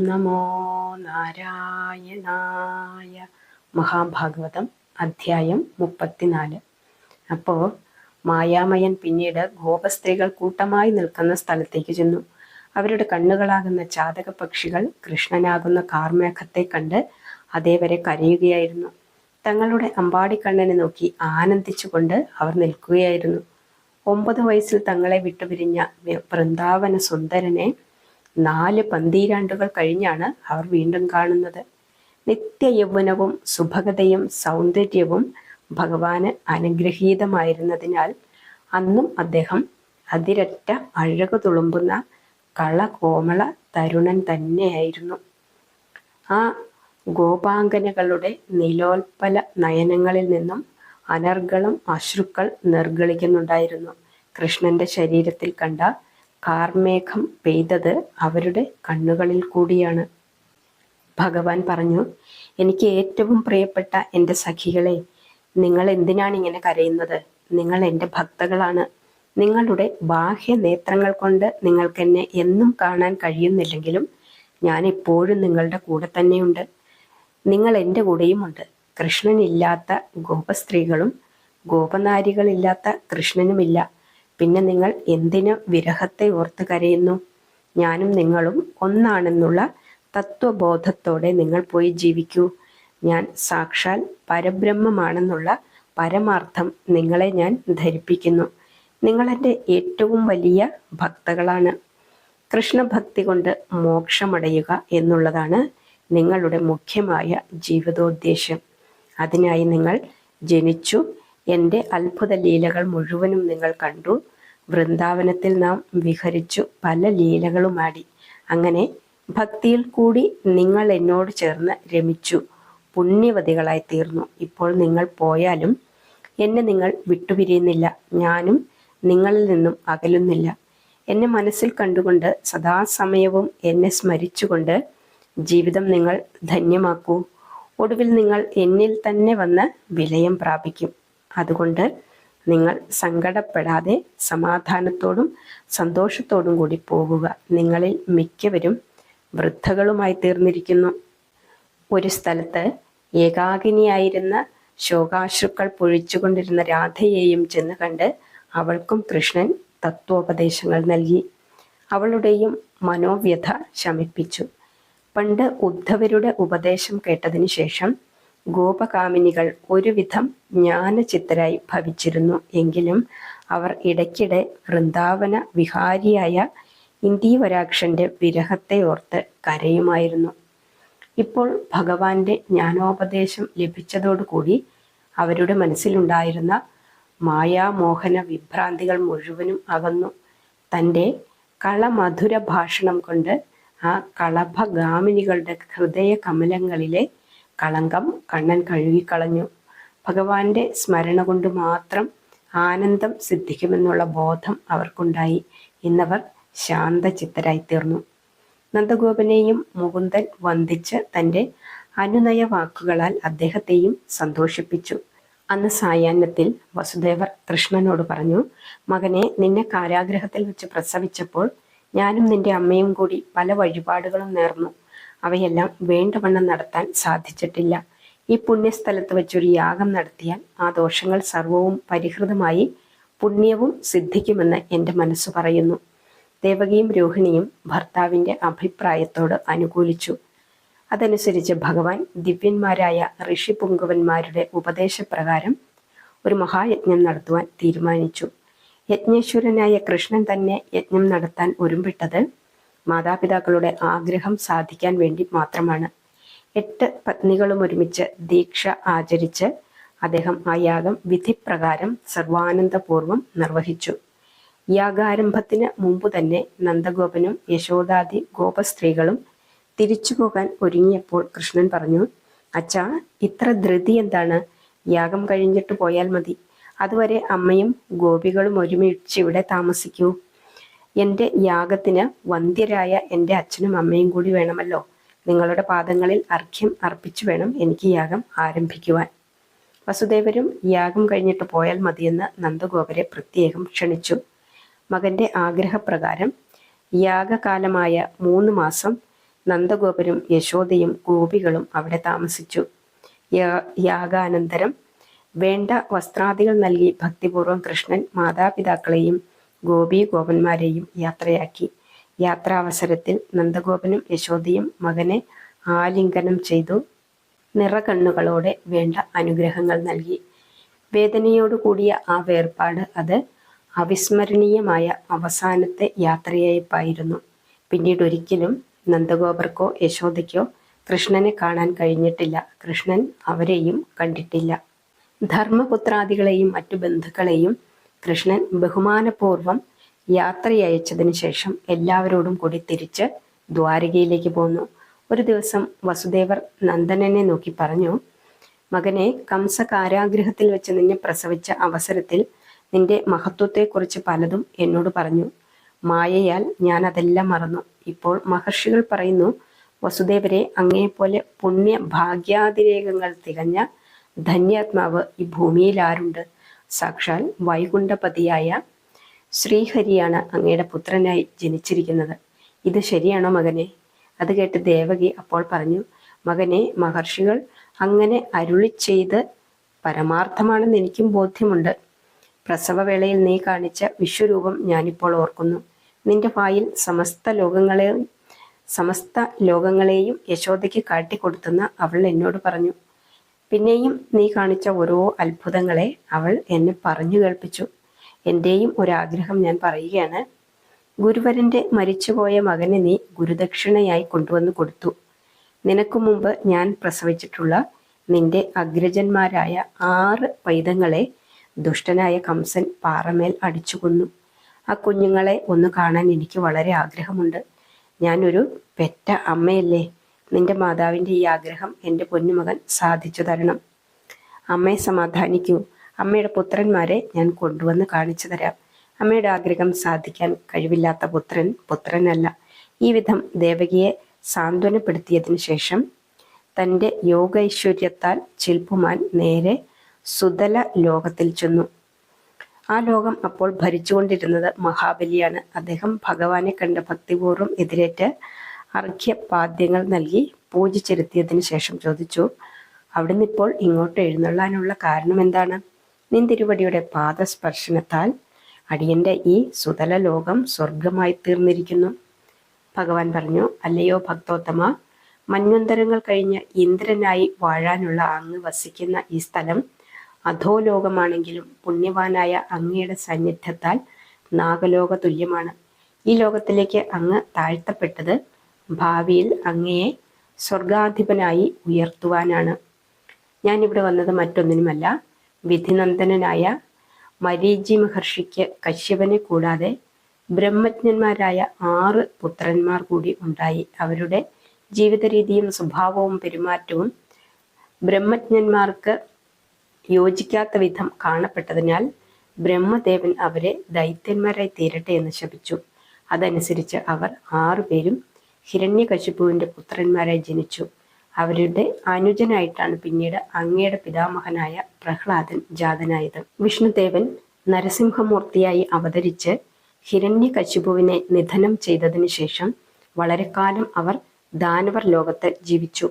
നമോ നാരായണായ മഹാഭാഗവതം അധ്യായം മുപ്പത്തിനാല്. അപ്പോൾ മായാമയൻ പിന്നീട് ഗോപസ്ത്രീകൾ കൂട്ടമായി നിൽക്കുന്ന സ്ഥലത്തേക്ക് ചെന്നു. അവരുടെ കണ്ണുകളാകുന്ന ചാതക പക്ഷികൾ കൃഷ്ണനാകുന്ന കാർമേഘത്തെ കണ്ട് അതേവരെ കരയുകയായിരുന്നു. തങ്ങളുടെ അമ്പാടിക്കണ്ണനെ നോക്കി ആനന്ദിച്ചുകൊണ്ട് അവർ നിൽക്കുകയായിരുന്നു. ഒമ്പത് വയസ്സിൽ തങ്ങളെ വിട്ടുപിരിഞ്ഞ വൃന്ദാവന സുന്ദരനെ നാല് പന്തീരാണ്ടുകൾ കഴിഞ്ഞാണ് അവർ വീണ്ടും കാണുന്നത്. നിത്യ യൗവനവും സുഭഗതയും സൗന്ദര്യവും ഭഗവാന് അനുഗ്രഹീതമായിരുന്നതിനാൽ അന്നും അദ്ദേഹം അതിരറ്റ അഴകു തുളുമ്പുന്ന കളകോമള തരുണൻ തന്നെയായിരുന്നു. ആ ഗോപാംഗനകളുടെ നിലോൽപ്പല നയനങ്ങളിൽ നിന്നും അനർഗളം അശ്രുക്കൾ നിർഗളിക്കുന്നുണ്ടായിരുന്നു. കൃഷ്ണന്റെ ശരീരത്തിൽ കണ്ട കാർമേഘം പെയ്തത് അവരുടെ കണ്ണുകളിൽ കൂടിയാണ്. ഭഗവാൻ പറഞ്ഞു എനിക്ക് ഏറ്റവും പ്രിയപ്പെട്ട എന്റെ സഖികളെ നിങ്ങൾ എന്തിനാണ് ഇങ്ങനെ കരയുന്നത്? നിങ്ങൾ എന്റെ ഭക്തകളാണ്. നിങ്ങളുടെ ബാഹ്യ നേത്രങ്ങൾ കൊണ്ട് നിങ്ങൾക്ക് എന്നെ എന്നും കാണാൻ കഴിയുന്നില്ലെങ്കിലും ഞാൻ എപ്പോഴും നിങ്ങളുടെ കൂടെ തന്നെയുണ്ട്. നിങ്ങൾ എന്റെ കൂടെയുമുണ്ട്. കൃഷ്ണനില്ലാത്ത ഗോപസ്ത്രീകളും ഗോപനാരികളില്ലാത്ത കൃഷ്ണനുമില്ല. പിന്നെ നിങ്ങൾ എന്തിന് വിരഹത്തെ ഓർത്ത് കരയുന്നു? ഞാനും നിങ്ങളും ഒന്നാണെന്നുള്ള തത്വബോധത്തോടെ നിങ്ങൾ പോയി ജീവിക്കൂ. ഞാൻ സാക്ഷാൽ പരബ്രഹ്മമാണെന്നുള്ള പരമാർത്ഥം നിങ്ങളെ ഞാൻ ധരിപ്പിക്കുന്നു. നിങ്ങളെന്റെ ഏറ്റവും വലിയ ഭക്തകളാണ്. കൃഷ്ണഭക്തി കൊണ്ട് മോക്ഷമടയുക എന്നുള്ളതാണ് നിങ്ങളുടെ മുഖ്യമായ ജീവിതോദ്ദേശം അതിനായി നിങ്ങൾ ജനിച്ചു. എന്റെ അത്ഭുത ലീലകൾ മുഴുവനും നിങ്ങൾ കണ്ടു. വൃന്ദാവനത്തിൽ നാം വിഹരിച്ചു പല ലീലകളുമാടി. അങ്ങനെ ഭക്തിയിൽ കൂടി നിങ്ങൾ എന്നോട് ചേർന്ന് രമിച്ചു. പുണ്യവതികളായി തീർന്നു ഇപ്പോൾ നിങ്ങൾ പോയാലും എന്നെ നിങ്ങൾ വിട്ടുപിരിയുന്നില്ല. ഞാനും നിങ്ങളിൽ നിന്നും അകലുന്നില്ല. എന്നെ മനസ്സിൽ കണ്ടുകൊണ്ട് സദാസമയവും എന്നെ സ്മരിച്ചുകൊണ്ട് ജീവിതം നിങ്ങൾ ധന്യമാക്കൂ. ഒടുവിൽ നിങ്ങൾ എന്നിൽ തന്നെ വന്ന് വിലയം പ്രാപിക്കും. അതുകൊണ്ട് നിങ്ങൾ സങ്കടപ്പെടാതെ സമാധാനത്തോടും സന്തോഷത്തോടും കൂടി പോകുക. നിങ്ങളിൽ മിക്കവരും വൃദ്ധകളുമായി തീർന്നിരിക്കുന്നു. ഒരു സ്ഥലത്ത് ഏകാകിനിയായിരുന്ന ശോകാശ്രുക്കൾ പൊഴിച്ചുകൊണ്ടിരുന്ന രാധയെയും ചെന്ന് കണ്ട് അവൾക്കും കൃഷ്ണൻ തത്വോപദേശങ്ങൾ നൽകി. അവളുടെയും മനോവ്യഥ ശമിപ്പിച്ചു. പണ്ട് ഉദ്ധവരുടെ ഉപദേശം കേട്ടതിനു ശേഷം ഗോപകാമിനികൾ ഒരുവിധം ജ്ഞാനചിത്തരായി ഭവിച്ചിരുന്നു. എങ്കിലും അവർ ഇടയ്ക്കിടെ വൃന്ദാവന വിഹാരിയായ ഇന്ദീവരാക്ഷന്റെ വിരഹത്തെ ഓർത്ത് കരയുമായിരുന്നു. ഇപ്പോൾ ഭഗവാന്റെ ജ്ഞാനോപദേശം ലഭിച്ചതോടുകൂടി അവരുടെ മനസ്സിലുണ്ടായിരുന്ന മായാമോഹന വിഭ്രാന്തികൾ മുഴുവനും അകന്നു. തന്റെ കളമധുര ഭാഷണം കൊണ്ട് ആ കളഭഗാമിനികളുടെ ഹൃദയ കമലങ്ങളിലെ കളങ്കം കണ്ണൻ കഴുകിക്കളഞ്ഞു. ഭഗവാന്റെ സ്മരണ കൊണ്ട് മാത്രം ആനന്ദം സിദ്ധിക്കുമെന്നുള്ള ബോധം അവർക്കുണ്ടായി. ഇന്നവർ ശാന്തചിത്തരായിത്തീർന്നു. നന്ദഗോപനെയും മുകുന്ദൻ വന്ദിച്ച് തന്റെ അനുനയ വാക്കുകളാൽ അദ്ദേഹത്തെയും സന്തോഷിപ്പിച്ചു. അന്ന് സായാഹ്നത്തിൽ വസുദേവർ കൃഷ്ണനോട് പറഞ്ഞു മകനെ നിന്നെ കാരാഗ്രഹത്തിൽ വെച്ച് പ്രസവിച്ചപ്പോൾ ഞാനും നിന്റെ അമ്മയും കൂടി പല വഴിപാടുകളും നേർന്നു. അവയെല്ലാം വേണ്ടവണ്ണം നടത്താൻ സാധിച്ചിട്ടില്ല. ഈ പുണ്യസ്ഥലത്ത് വെച്ചൊരു യാഗം നടത്തിയാൽ ആ ദോഷങ്ങൾ സർവവും പരിഹൃതമായി പുണ്യവും സിദ്ധിക്കുമെന്ന് എന്റെ മനസ്സ് പറയുന്നു. ദേവകിയും രോഹിണിയും ഭർത്താവിന്റെ അഭിപ്രായത്തോട് അനുകൂലിച്ചു. അതനുസരിച്ച് ഭഗവാൻ ദിവ്യന്മാരായ ഋഷി പുങ്കുവന്മാരുടെ ഉപദേശപ്രകാരം ഒരു മഹായജ്ഞം നടത്തുവാൻ തീരുമാനിച്ചു. യജ്ഞേശ്വരനായ കൃഷ്ണൻ തന്നെ യജ്ഞം നടത്താൻ ഒരുമ്പിട്ടത് മാതാപിതാക്കളുടെ ആഗ്രഹം സാധിക്കാൻ വേണ്ടി മാത്രമാണ്. എട്ട് പത്നികളും ഒരുമിച്ച് ദീക്ഷ ആചരിച്ച് അദ്ദേഹം ആ യാഗം വിധിപ്രകാരം സർവാനന്ദപൂർവം നിർവഹിച്ചു. യാഗാരംഭത്തിന് മുമ്പ് തന്നെ നന്ദഗോപനും യശോദാദി ഗോപസ്ത്രീകളും തിരിച്ചു പോകാൻ ഒരുങ്ങിയപ്പോൾ കൃഷ്ണൻ പറഞ്ഞു അച്ഛാ ഇത്ര ധൃതി എന്താണ്? യാഗം കഴിഞ്ഞിട്ട് പോയാൽ മതി. അതുവരെ അമ്മയും ഗോപികളും ഒരുമിച്ച് ഇവിടെ താമസിക്കൂ. എന്റെ യാഗത്തിന് വന്ധ്യരായ എന്റെ അച്ഛനും അമ്മയും കൂടി വേണമല്ലോ. നിങ്ങളുടെ പാദങ്ങളിൽ അർഘ്യം അർപ്പിച്ചു വേണം എനിക്ക് യാഗം ആരംഭിക്കുവാൻ. വസുദേവരും യാഗം കഴിഞ്ഞിട്ട് പോയാൽ മതിയെന്ന് നന്ദഗോപരെ പ്രത്യേകം ക്ഷണിച്ചു. മകന്റെ ആഗ്രഹപ്രകാരം യാഗകാലമായ മൂന്ന് മാസം നന്ദഗോപരും യശോദയും ഗോപികളും അവിടെ താമസിച്ചു. യാഗാനന്തരം വേണ്ട വസ്ത്രാദികൾ നൽകി ഭക്തിപൂർവം കൃഷ്ണൻ മാതാപിതാക്കളെയും ഗോപി ഗോപന്മാരെയും യാത്രയാക്കി. യാത്രാവസരത്തിൽ നന്ദഗോപനും യശോദയും മകനെ ആലിംഗനം ചെയ്തു. നിറകണ്ണുകളോടെ വേണ്ട അനുഗ്രഹങ്ങൾ നൽകി. വേദനയോടുകൂടിയ ആ വേർപാട് അത് അവിസ്മരണീയമായ അവസാനത്തെ യാത്രയായിപ്പായിരുന്നു. പിന്നീട് ഒരിക്കലും നന്ദഗോപർക്കോ യശോദയ്ക്കോ കൃഷ്ണനെ കാണാൻ കഴിഞ്ഞിട്ടില്ല. കൃഷ്ണൻ അവരെയും കണ്ടിട്ടില്ല. ധർമ്മപുത്രാദികളെയും മറ്റു ബന്ധുക്കളെയും കൃഷ്ണൻ ബഹുമാനപൂർവം യാത്രയയച്ചതിന് ശേഷം എല്ലാവരോടും കൂടി തിരിച്ച് ദ്വാരകയിലേക്ക് പോന്നു. ഒരു ദിവസം വസുദേവർ നന്ദനനെ നോക്കി പറഞ്ഞു മകനെ കംസ കാരാഗ്രഹത്തിൽ വെച്ച് നിന്നെ പ്രസവിച്ച അവസരത്തിൽ നിന്റെ മഹത്വത്തെക്കുറിച്ച് പലതും എന്നോട് പറഞ്ഞു. മായയാൽ ഞാൻ അതെല്ലാം മറന്നു. ഇപ്പോൾ മഹർഷികൾ പറയുന്നു വസുദേവരെ അങ്ങേപോലെ പുണ്യ ഭാഗ്യാതിരേകങ്ങൾ തികഞ്ഞ ധന്യാത്മാവ് ഈ ഭൂമിയിൽ ആരുണ്ട് സാക്ഷാൽ വൈകുണ്ഠപതിയായ ശ്രീഹരിയാണ് അങ്ങയുടെ പുത്രനായി ജനിച്ചിരിക്കുന്നത്. ഇത് ശരിയാണോ മകനെ? അത് കേട്ട് ദേവകി അപ്പോൾ പറഞ്ഞു മകനെ മഹർഷികൾ അങ്ങനെ അരുളി ചെയ്ത് പരമാർത്ഥമാണെന്ന് എനിക്കും ബോധ്യമുണ്ട്. പ്രസവവേളയിൽ നീ കാണിച്ച വിശ്വരൂപം ഞാനിപ്പോൾ ഓർക്കുന്നു. നിന്റെ വായിൽ സമസ്ത ലോകങ്ങളെയും സമസ്ത ലോകങ്ങളെയും യശോദയ്ക്ക് കാട്ടിക്കൊടുത്തെന്ന് അവൾ എന്നോട് പറഞ്ഞു. പിന്നെയും നീ കാണിച്ച ഓരോ അത്ഭുതങ്ങളെ അവൾ എന്നെ പറഞ്ഞു കേൾപ്പിച്ചു. എന്റെയും ഒരാഗ്രഹം ഞാൻ പറയുകയാണ്. ഗുരുവരന്റെ മരിച്ചുപോയ മകനെ നീ ഗുരുദക്ഷിണയായി കൊണ്ടുവന്ന് കൊടുത്തു. നിനക്കു മുമ്പ് ഞാൻ പ്രസവിച്ചിട്ടുള്ള നിന്റെ അഗ്രജന്മാരായ ആറ് പൈതങ്ങളെ ദുഷ്ടനായ കംസൻ പാറമേൽ അടിച്ചു കൊന്നു ആ കുഞ്ഞുങ്ങളെ ഒന്ന് കാണാൻ എനിക്ക് വളരെ ആഗ്രഹമുണ്ട്. ഞാനൊരു പെറ്റ അമ്മയല്ലേ? നിന്റെ മാതാവിന്റെ ഈ ആഗ്രഹം എന്റെ പൊന്നുമകൻ സാധിച്ചു തരണം. അമ്മയെ സമാധാനിക്കൂ. അമ്മയുടെ പുത്രന്മാരെ ഞാൻ കൊണ്ടുവന്ന് കാണിച്ചു തരാം. അമ്മയുടെ ആഗ്രഹം സാധിക്കാൻ കഴിവില്ലാത്ത പുത്രൻ പുത്രനല്ല. ഈ വിധം ദേവകിയെ സാന്ത്വനപ്പെടുത്തിയതിനു ശേഷം തന്റെ യോഗൈശ്വര്യത്താൽ ചിൽപ്പുമാൻ നേരെ സുതല ലോകത്തിൽ ചെന്നു. ആ ലോകം അപ്പോൾ ഭരിച്ചുകൊണ്ടിരുന്നത് മഹാബലിയാണ്. അദ്ദേഹം ഭഗവാനെ കണ്ട് ഭക്തിപൂർവം എതിരേറ്റ് അർഘ്യപാദ്യങ്ങൾ നൽകി പൂജിച്ചിരുത്തിയതിനു ശേഷം ചോദിച്ചു അവിടുന്ന് ഇപ്പോൾ ഇങ്ങോട്ട് എഴുന്നള്ളാനുള്ള കാരണം എന്താണ്? നിന്തിരുവടിയുടെ പാദസ്പർശനത്താൽ അടിയന്റെ ഈ സുതല ലോകം സ്വർഗമായി തീർന്നിരിക്കുന്നു. ഭഗവാൻ പറഞ്ഞു അല്ലയോ ഭക്തോത്തമ മന്വന്തരങ്ങൾ കഴിഞ്ഞ് ഇന്ദ്രനായി വാഴാനുള്ള അങ്ങ് വസിക്കുന്ന ഈ സ്ഥലം അധോലോകമാണെങ്കിലും പുണ്യവാനായ അങ്ങയുടെ സാന്നിധ്യത്താൽ നാഗലോക തുല്യമാണ് ഈ ലോകത്തിലേക്ക് അങ്ങ് താഴ്ത്തപ്പെട്ടത് ഭാവിയിൽ അങ്ങയെ സ്വർഗാധിപനായി ഉയർത്തുവാനാണ്. ഞാനിവിടെ വന്നത് മറ്റൊന്നിനുമല്ല വിധിനന്ദനായ മരീജി മഹർഷിക്ക് കശ്യപനെ കൂടാതെ ബ്രഹ്മജ്ഞന്മാരായ ആറ് പുത്രന്മാർ കൂടി ഉണ്ടായി. അവരുടെ ജീവിതരീതിയും സ്വഭാവവും പെരുമാറ്റവും ബ്രഹ്മജ്ഞന്മാർക്ക് യോജിക്കാത്ത വിധം കാണപ്പെട്ടതിനാൽ ബ്രഹ്മദേവൻ അവരെ ദൈത്യന്മാരായി തീരട്ടെ എന്ന് ശപിച്ചു. അതനുസരിച്ച് അവർ ആറുപേരും ഹിരണ്യകശിപുവിന്റെ പുത്രന്മാരെ ജനിച്ചു. അവരുടെ അനുജനായിട്ടാണ് പിന്നീട് അങ്ങയുടെ പിതാമഹനായ പ്രഹ്ലാദൻ ജാതനായത്. വിഷ്ണുദേവൻ നരസിംഹമൂർത്തിയായി അവതരിച്ച് ഹിരണ്യകശിപുവിനെ നിധനം ചെയ്തതിനു ശേഷം വളരെ കാലം അവർ ദാനവർ ലോകത്ത് ജീവിച്ചു.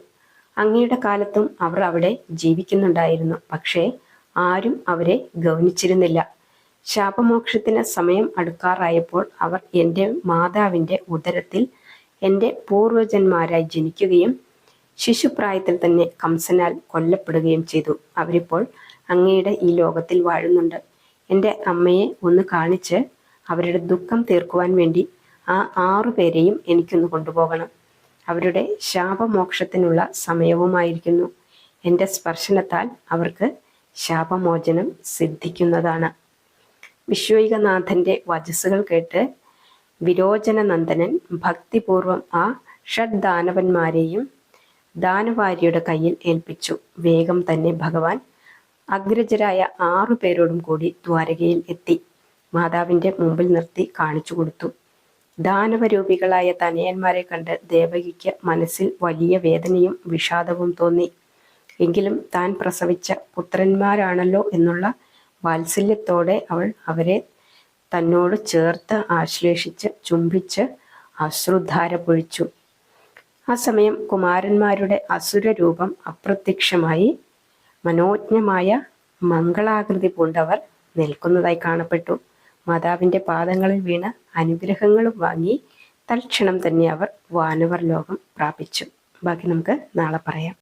അങ്ങയുടെ കാലത്തും അവർ അവിടെ ജീവിക്കുന്നുണ്ടായിരുന്നു. പക്ഷേ ആരും അവരെ ഗൗനിച്ചിരുന്നില്ല. ശാപമോക്ഷത്തിന് സമയം അടുക്കാറായപ്പോൾ അവർ എന്റെ മാതാവിന്റെ ഉദരത്തിൽ എന്റെ പൂർവജന്മാരായി ജനിക്കുകയും ശിശുപ്രായത്തിൽ തന്നെ കംസനാൽ കൊല്ലപ്പെടുകയും ചെയ്തു. അവരിപ്പോൾ അങ്ങയുടെ ഈ ലോകത്തിൽ വാഴുന്നുണ്ട്. എന്റെ അമ്മയെ ഒന്ന് കാണിച്ച് അവരുടെ ദുഃഖം തീർക്കുവാൻ വേണ്ടി ആ ആറു പേരെയും എനിക്കൊന്ന് കൊണ്ടുപോകണം. അവരുടെ ശാപമോക്ഷത്തിനുള്ള സമയവുമായിരിക്കുന്നു. എന്റെ സ്പർശനത്താൽ അവർക്ക് ശാപമോചനം സിദ്ധിക്കുന്നതാണ്. വിശ്വൈകനാഥന്റെ വചസ്സുകൾ കേട്ട് വിരോചനനന്ദനൻ ഭക്തിപൂർവം ആ ഷഡ് ദാനവന്മാരെയും ദാനവാരിയുടെ കയ്യിൽ ഏൽപ്പിച്ചു. വേഗം തന്നെ ഭഗവാൻ അഗ്രജരായ ആറു പേരോടും കൂടി ദ്വാരകയിൽ എത്തി. മാതാവിന്റെ മുമ്പിൽ നിർത്തി കാണിച്ചു കൊടുത്തു. ദാനവരൂപികളായ തനയന്മാരെ കണ്ട് ദേവകിക്ക് മനസ്സിൽ വലിയ വേദനയും വിഷാദവും തോന്നി. എങ്കിലും താൻ പ്രസവിച്ച പുത്രന്മാരാണല്ലോ എന്നുള്ള വാത്സല്യത്തോടെ അവൾ അവരെ തന്നോട് ചേർത്ത് ആശ്ലേഷിച്ച് ചുംബിച്ച് അശ്രുദ്ധാര പൊഴിച്ചു. ആ സമയം കുമാരന്മാരുടെ അസുരരൂപം അപ്രത്യക്ഷമായി. മനോജ്ഞമായ മംഗളാകൃതി പൂണ്ടവർ നിൽക്കുന്നതായി കാണപ്പെട്ടു. മാതാവിന്റെ പാദങ്ങളിൽ വീണ് അനുഗ്രഹങ്ങളും വാങ്ങി തൽക്ഷണം തന്നെ അവർ വാനവർ ലോകം പ്രാപിച്ചു. ബാക്കി നമുക്ക് നാളെ പറയാം.